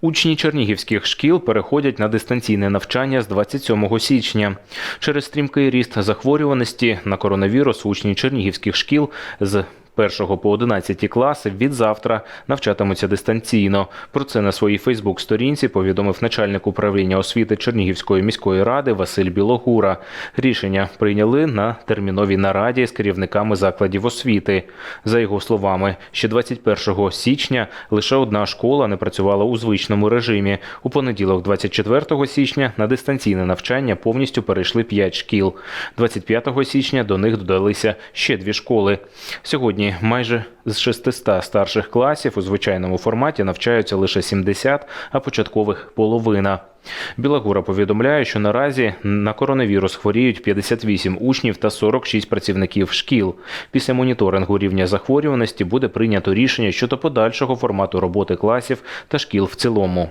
Учні чернігівських шкіл переходять на дистанційне навчання з 27 січня. Через стрімкий ріст захворюваності на коронавірус учні чернігівських шкіл з 1 по 11 класи від завтра навчатимуться дистанційно. Про це на своїй Фейсбук-сторінці повідомив начальник управління освіти Чернігівської міської ради Василь Білогура. Рішення прийняли на терміновій нараді з керівниками закладів освіти. За його словами, ще 21 січня лише одна школа не працювала у звичному режимі. У понеділок, 24 січня, на дистанційне навчання повністю перейшли 5 шкіл. 25 січня до них додалися ще дві школи. Сьогодні майже з 600 старших класів у звичайному форматі навчаються лише 70, а початкових половина. Білагура повідомляє, що наразі на коронавірус хворіють 58 учнів та 46 працівників шкіл. Після моніторингу рівня захворюваності буде прийнято рішення щодо подальшого формату роботи класів та шкіл в цілому.